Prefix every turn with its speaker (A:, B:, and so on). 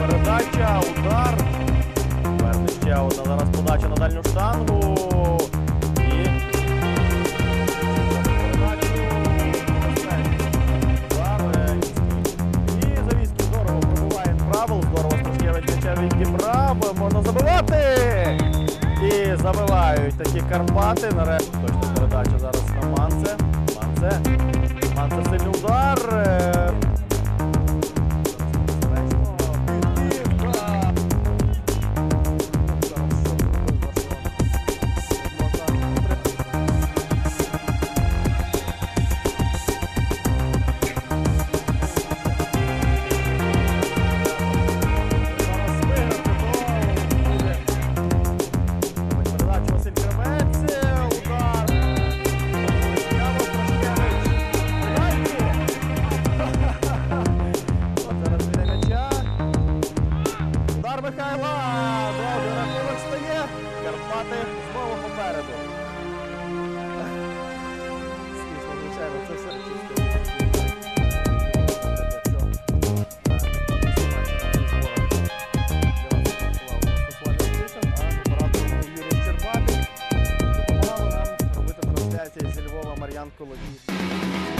A: Передача, удар. Зараз подача на дальню штангу. І завіски здорово пробиває правил, здорово спускає від м'яча. Можна забивати завивають такі Карпати. Нарешті точно передача зараз на Манце. Манце. Михайла! Добре, рахунок стає. Карпати знову попереду. Смішно, звичайно, це все чисто. Зі Львова Мар'ян Коловій.